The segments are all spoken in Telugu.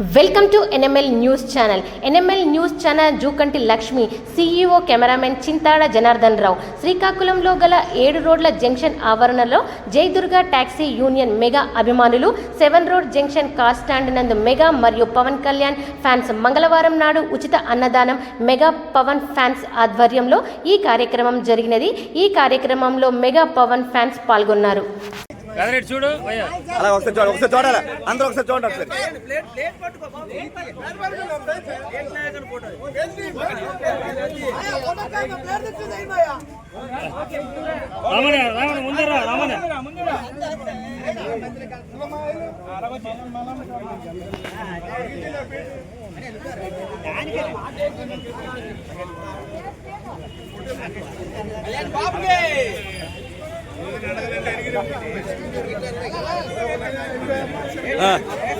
Welcome to NML news channel NML news channel Jukanti Lakshmi CEO cameraman Chintada Janardhan Rao. శ్రీకాకుళంలో గల ఏడు రోడ్ల జంక్షన్ ఆవరణలో జయదుర్గ ట్యాక్సీ యూనియన్ మెగా అభిమానులు seven road junction car stand నందు మెగా మరియు పవన్ కళ్యాణ్ ఫ్యాన్స్ మంగళవారం నాడు ఉచిత అన్నదానం మెగా పవన్ ఫ్యాన్స్ ఆధ్వర్యంలో ఈ కార్యక్రమం జరిగినది. ఈ కార్యక్రమంలో మెగా పవన్ ఫ్యాన్స్ పాల్గొన్నారు. కదరెడ్డి చూడు భయ్యా అలా ఒకసారి చూడాలి ఒకసారి చూడాలి అందరూ ఒకసారి చూడండి ఒకసారి రామణ రామణ ముందరా రామణ ఆ,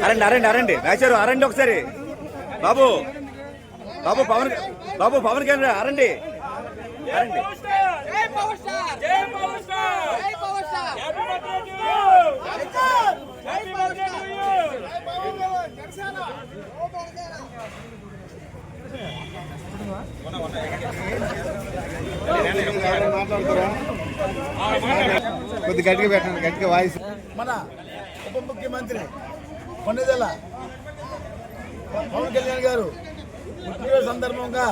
అరండి అరండి అరండి. రాశారు అరండి ఒకసారి. బాబు బాబు పవన్ బాబు పవన్ కళ్యాణ్ అరండి. అరండి. జై కొద్ది గట్టిగా పెట్టండి గట్టిగా వాయిస్. మన ఉప ముఖ్యమంత్రి కొన్నిదెల పవన్ కళ్యాణ్ గారు పుట్టినరోజు సందర్భంగా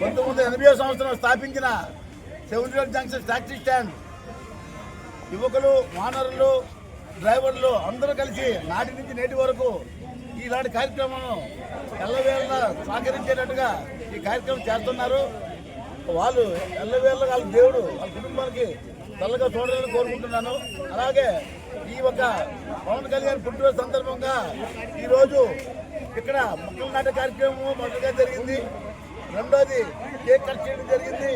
పంతొమ్మిది ఎనభై సంవత్సరం స్థాపించిన seven road junction taxi stand. యువకులు వానరులు డ్రైవర్లు అందరూ కలిసి నాటి నుంచి నేటి వరకు ఇలాంటి కార్యక్రమం ఎల్లవేళ సహకరించేటట్టుగా ఈ కార్యక్రమం చేస్తున్నారు. వాళ్ళు ఎల్లవేళ్ళ వాళ్ళ దేవుడు వాళ్ళ కుటుంబానికి తల్లగా చూడాలని కోరుకుంటున్నాను. అలాగే ఈ ఒక పవన్ కళ్యాణ్ పుట్టినరోజు సందర్భంగా ఈరోజు ఇక్కడ మొక్కలు నాట కార్యక్రమం మొదలుగా జరిగింది. రెండోది కేక్ కట్ చేయడం జరిగింది.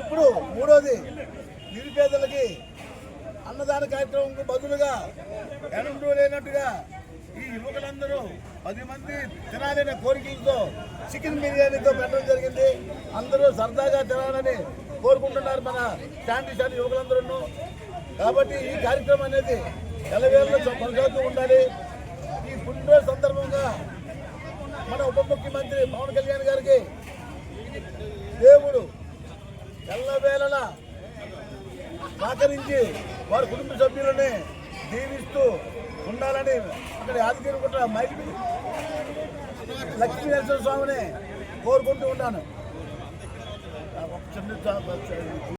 ఇప్పుడు మూడోది నిరుపేదలకి అన్నదాన కార్యక్రమంకు బదులుగా ఎనుండు లేనట్టుగా ఈ యువకులందరూ పది మంది తినాలనే కోరికలతో చికెన్ బిర్యానీతో పెట్టడం జరిగింది. అందరూ సరదాగా తినాలని కోరుకుంటున్నారు మన శాంతి శాంతి యువకులందరూ కాబట్టి ఈ కార్యక్రమం అనేది ఎలవేళ్ళలో కొనసాగుతూ ఉండాలి. ఈ పుట్టినరోజు సందర్భంగా మన ఉప ముఖ్యమంత్రి పవన్ కళ్యాణ్ గారికి దేవుడు ఎల్లవేళలా సహకరించి వారి కుటుంబ సభ్యులని దీవిస్తూ ఉండాలని అక్కడ యాదగిరిగుట్ట మైకి లక్ష్మీ నరసింహ స్వామిని కోరుకుంటూ ఉన్నాను. ఒక చిన్న